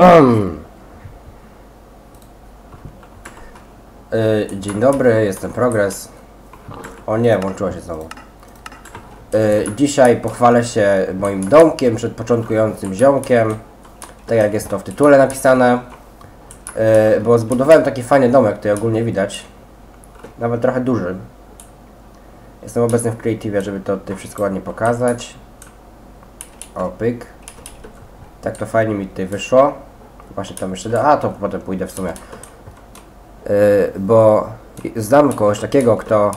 Y, Dzień dobry, jestem Progres. O nie, włączyło się znowu. Y, Dzisiaj pochwalę się moim domkiem przed początkującym ziomkiem. Tak jak jest to w tytule napisane. Y, Bo zbudowałem taki fajny domek, tutaj ogólnie widać. Nawet trochę duży. Jestem obecny w Creative, żeby to tutaj wszystko ładnie pokazać. O, pyk. Tak to fajnie mi tutaj wyszło. Właśnie tam jeszcze... do- A, to potem pójdę w sumie. Yy, bo znam kogoś takiego, kto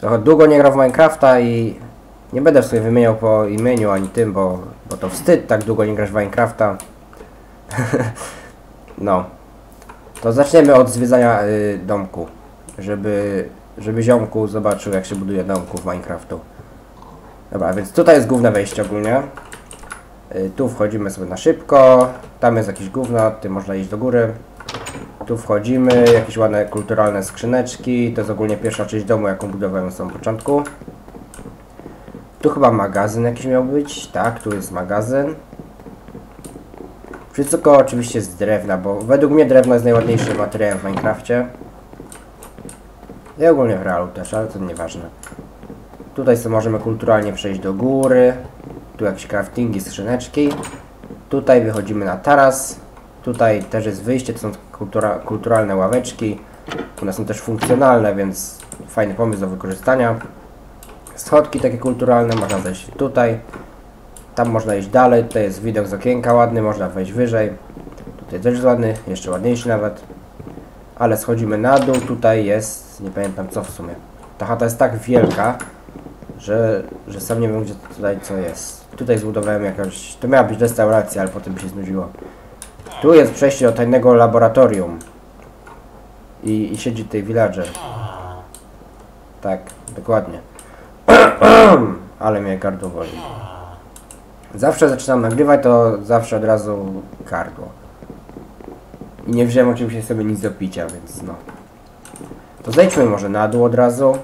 trochę długo nie grał w Minecrafta i nie będę w sumie wymieniał po imieniu ani tym, bo, bo to wstyd tak długo nie grać w Minecrafta. no. To zaczniemy od zwiedzania y, domku, żeby, żeby ziomku zobaczył jak się buduje domku w Minecraftu. Dobra, więc tutaj jest główne wejście ogólnie. Y, tu wchodzimy sobie na szybko, tam jest jakieś gówno, tym można iść do góry. Tu wchodzimy, jakieś ładne kulturalne skrzyneczki. To jest ogólnie pierwsza część domu, jaką budowałem na samym początku. Tu chyba magazyn jakiś miał być. Tak, tu jest magazyn. Wszystko oczywiście z drewna, bo według mnie drewno jest najładniejszy materiał w Minecrafcie. I ogólnie w realu też, ale to nieważne. Tutaj sobie możemy kulturalnie przejść do góry. Tu jakieś craftingi, skrzyneczki. Tutaj wychodzimy na taras. Tutaj też jest wyjście, to są kultura, kulturalne ławeczki. One są też funkcjonalne, więc fajny pomysł do wykorzystania. Schodki takie kulturalne, można zejść tutaj. Tam można iść dalej, tutaj jest widok z okienka ładny, można wejść wyżej. Tutaj też jest ładny, jeszcze ładniejszy nawet. Ale schodzimy na dół, tutaj jest, nie pamiętam co w sumie. Ta chata jest tak wielka, że, że sam nie wiem gdzie tutaj co jest. Tutaj zbudowałem jakąś, to miała być restauracja, ale potem mi się znudziło. Tu jest przejście do tajnego laboratorium. I, i siedzi tutaj villager. Tak, dokładnie. Ale mnie gardło boli. Zawsze zaczynam nagrywać, to zawsze od razu gardło. I nie wziąłem oczywiście sobie nic do picia, więc no. To zejdźmy może na dół od razu.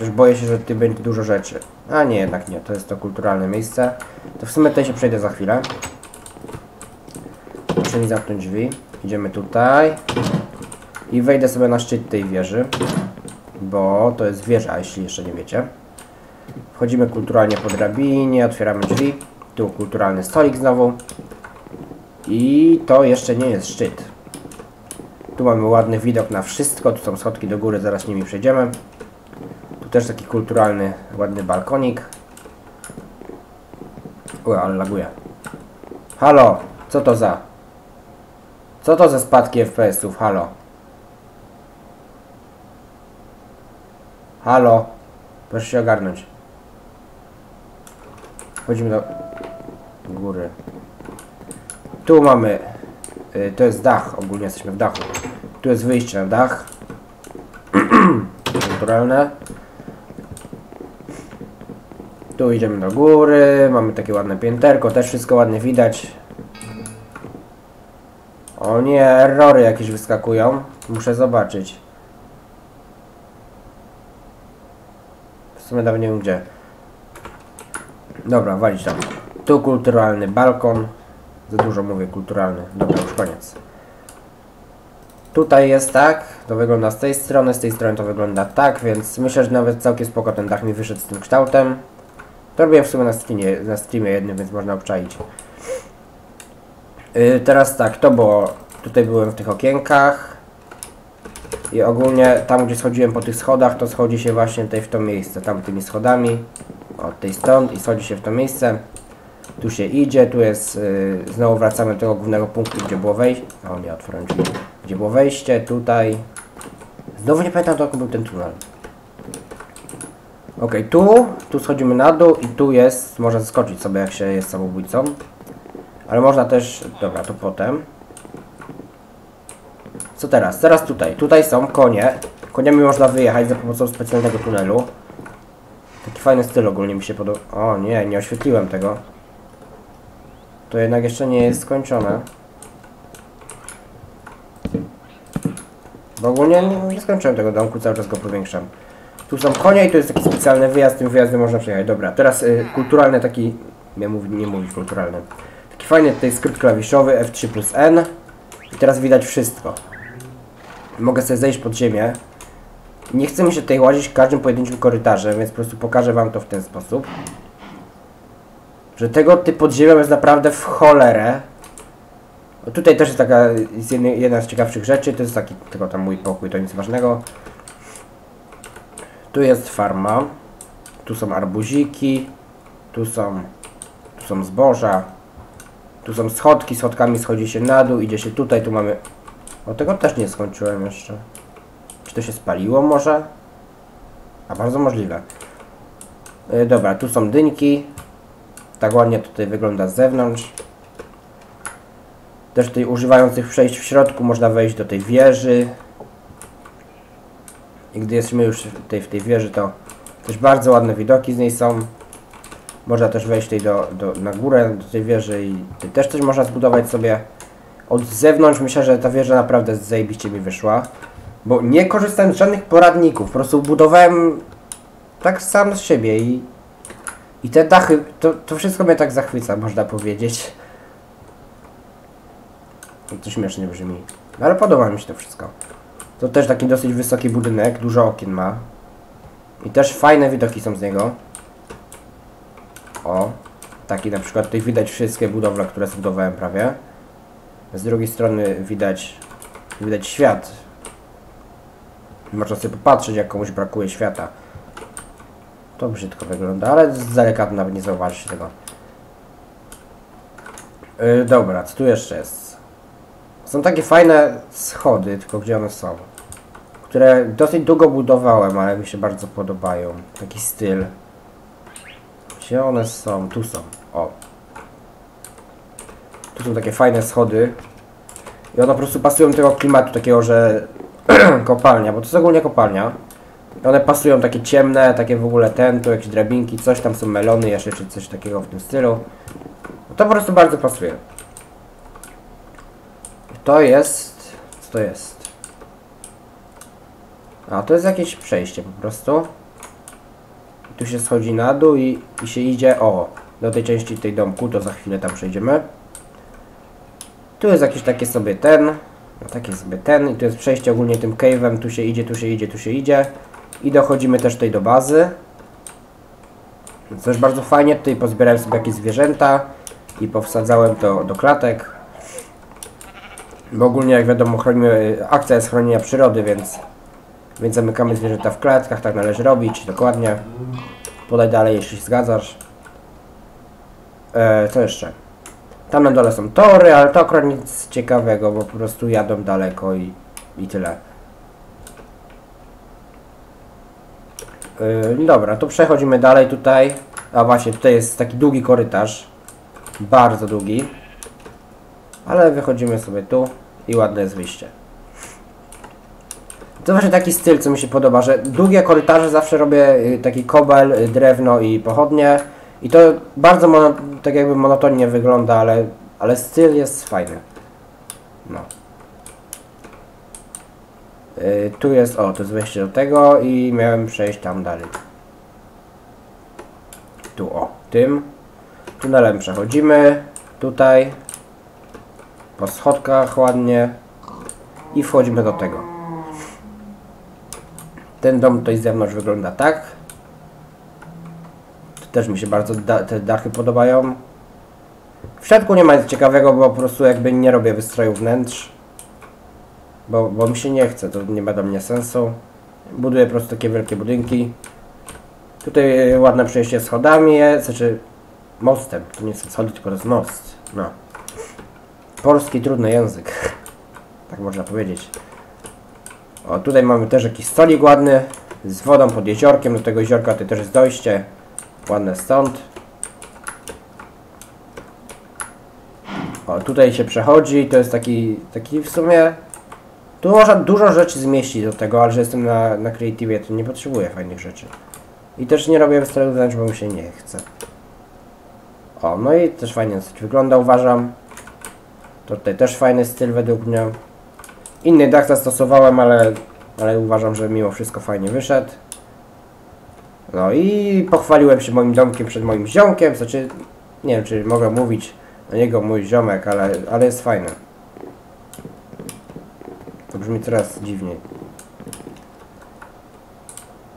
Chociaż boję się, że tutaj będzie dużo rzeczy. A nie, jednak nie, to jest to kulturalne miejsce. To w sumie tutaj się przejdę za chwilę. Muszę mi zamknąć drzwi. Idziemy tutaj. I wejdę sobie na szczyt tej wieży. Bo to jest wieża, jeśli jeszcze nie wiecie. Wchodzimy kulturalnie po drabinie, otwieramy drzwi. Tu kulturalny stolik znowu. I to jeszcze nie jest szczyt. Tu mamy ładny widok na wszystko. Tu są schodki do góry, zaraz nimi przejdziemy. Też taki kulturalny, ładny balkonik. O, ale laguje. Halo, co to za? Co to za spadki FPS-ów? Halo. Halo. Proszę się ogarnąć. Wchodzimy do góry. Tu mamy... Y, to jest dach. Ogólnie jesteśmy w dachu. Tu jest wyjście na dach. Naturalne. Tu idziemy do góry. Mamy takie ładne pięterko. Też wszystko ładnie widać. O nie, errory jakieś wyskakują. Muszę zobaczyć. W sumie nawet nie wiem gdzie. Dobra, walić tam. Tu kulturalny balkon. Za dużo mówię kulturalny. Dobra, już koniec. Tutaj jest tak, to wygląda z tej strony, z tej strony to wygląda tak, więc myślę, że nawet całkiem spoko ten dach mi wyszedł z tym kształtem. To robiłem w sumie na streamie, na streamie jednym, więc można obczaić. Yy, teraz tak, to było, tutaj byłem w tych okienkach i ogólnie tam gdzie schodziłem po tych schodach, to schodzi się właśnie tutaj w to miejsce, tam tymi schodami, od tej stąd i schodzi się w to miejsce. Tu się idzie, tu jest, yy, znowu wracamy do tego głównego punktu, gdzie było wejście, o nie, otworzyłem drzwi, gdzie było wejście, tutaj, znowu nie pamiętam dokąd był ten tunel. Ok, tu, tu schodzimy na dół i tu jest, można skoczyć sobie jak się jest samobójcą. Ale można też, dobra, to potem. Co teraz? Teraz tutaj. Tutaj są konie. Koniami można wyjechać za pomocą specjalnego tunelu. Taki fajny styl ogólnie mi się podoba. O nie, nie oświetliłem tego. To jednak jeszcze nie jest skończone. Bo ogólnie nie, nie skończyłem tego domku, cały czas go powiększam. Tu są konie i tu jest taki specjalny wyjazd, tym wyjazdem można przejechać. Dobra, teraz y, kulturalny taki... Nie, mów, nie mówić kulturalny. Taki fajny tutaj skrót klawiszowy F3 plus N. I teraz widać wszystko. Mogę sobie zejść pod ziemię. Nie chcę mi się tutaj łazić każdym pojedynczym korytarzem, więc po prostu pokażę wam to w ten sposób. Że tego typu podziemia jest naprawdę w cholerę. Tutaj też jest taka jest jedna z ciekawszych rzeczy, to jest taki tylko tam mój pokój, to nic ważnego. Tu jest farma. Tu są arbuziki. Tu są, tu są zboża. Tu są schodki, schodkami schodzi się na dół, idzie się tutaj, tu mamy... O, tego też nie skończyłem jeszcze. Czy to się spaliło może? A bardzo możliwe. Yy, dobra, tu są dyńki. Tak ładnie tutaj wygląda z zewnątrz. Też tutaj używając tych przejść w środku można wejść do tej wieży. I gdy jesteśmy już tutaj w tej wieży, to też bardzo ładne widoki z niej są. Można też wejść tutaj do, do, na górę do tej wieży i tutaj też coś można zbudować sobie. Od zewnątrz myślę, że ta wieża naprawdę zajebiście mi wyszła. Bo nie korzystałem z żadnych poradników, po prostu budowałem tak sam z siebie i, i te dachy, to, to wszystko mnie tak zachwyca, można powiedzieć. To śmiesznie brzmi. No ale podoba mi się to wszystko. To też taki dosyć wysoki budynek, dużo okien ma. I też fajne widoki są z niego. O, taki na przykład tutaj widać wszystkie budowle, które zbudowałem prawie. Z drugiej strony widać, widać świat. Można sobie popatrzeć, jak komuś brakuje świata. To brzydko wygląda, ale z daleka nawet nie zauważysz tego. Yy, dobra, co tu jeszcze jest? Są takie fajne schody, tylko gdzie one są? Które dosyć długo budowałem, ale mi się bardzo podobają. Taki styl. Gdzie one są? Tu są. O. Tu są takie fajne schody. I one po prostu pasują do tego klimatu takiego, że kopalnia, bo to jest ogólnie kopalnia. I one pasują takie ciemne, takie w ogóle ten, tu jakieś drabinki, coś tam są melony jeszcze, czy coś takiego w tym stylu. To po prostu bardzo pasuje. To jest... Co to jest? A, to jest jakieś przejście po prostu. Tu się schodzi na dół i, i się idzie, o, do tej części tej domku, to za chwilę tam przejdziemy. Tu jest jakiś taki sobie ten, no taki sobie ten i tu jest przejście ogólnie tym cave'em, tu się idzie, tu się idzie, tu się idzie. I dochodzimy też tutaj do bazy. Coś bardzo fajnie, tutaj pozbierałem sobie jakieś zwierzęta i powsadzałem to do klatek. Bo ogólnie jak wiadomo chronimy, akcja jest chronienia przyrody, więc więc zamykamy zwierzęta w klatkach, tak należy robić, dokładnie. Podaj dalej, jeśli się zgadzasz. E, co jeszcze? Tam na dole są tory, ale to akurat nic ciekawego, bo po prostu jadą daleko i, i tyle. E, dobra, to przechodzimy dalej tutaj. A właśnie, tutaj jest taki długi korytarz. Bardzo długi. Ale wychodzimy sobie tu i ładne jest wyjście. To właśnie taki styl, co mi się podoba, że długie korytarze zawsze robię y, taki kobel, y, drewno i pochodnie. I to bardzo mono, tak jakby monotonnie wygląda, ale, ale styl jest fajny. No. Yy, tu jest, o, to jest wejście do tego i miałem przejść tam dalej. Tu, o, tym. Tunelem przechodzimy. Tutaj. Po schodkach ładnie. I wchodzimy do tego. Ten dom tutaj z zewnątrz wygląda tak. Tu też mi się bardzo da te dachy podobają. W środku nie ma nic ciekawego, bo po prostu jakby nie robię wystroju wnętrz. Bo, bo mi się nie chce, to nie ma do mnie sensu. Buduję po prostu takie wielkie budynki. Tutaj ładne przejście schodami jest, znaczy mostem. To nie są schody, tylko to jest most. No. Polski trudny język. tak można powiedzieć. O, tutaj mamy też jakiś stolik ładny z wodą pod jeziorkiem. Do tego jeziorka tutaj też jest dojście. Ładne stąd. O, tutaj się przechodzi. To jest taki, taki w sumie... Tu można dużo rzeczy zmieścić do tego, ale że jestem na, na Creative, to nie potrzebuję fajnych rzeczy. I też nie robię wystroju wnętrz, bo mi się nie chce. O, no i też fajnie wygląda, uważam. To tutaj też fajny styl według mnie. Inny dach zastosowałem, ale, ale uważam, że mimo wszystko fajnie wyszedł. No i pochwaliłem się moim domkiem przed moim ziomkiem, znaczy, nie wiem czy mogę mówić, Na niego mój ziomek, ale, ale jest fajny. To brzmi coraz dziwniej.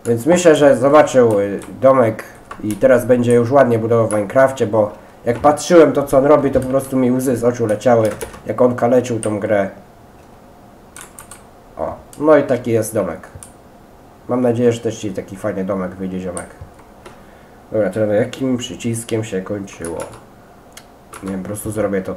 Więc myślę, że zobaczył y, domek i teraz będzie już ładnie budował w Minecrafcie, bo jak patrzyłem to co on robi, to po prostu mi łzy z oczu leciały, jak on kaleczył tą grę. No i taki jest domek. Mam nadzieję, że też Ci taki fajny domek wyjdzie ziomek. Dobra, to jakim przyciskiem się kończyło? Nie wiem, po prostu zrobię to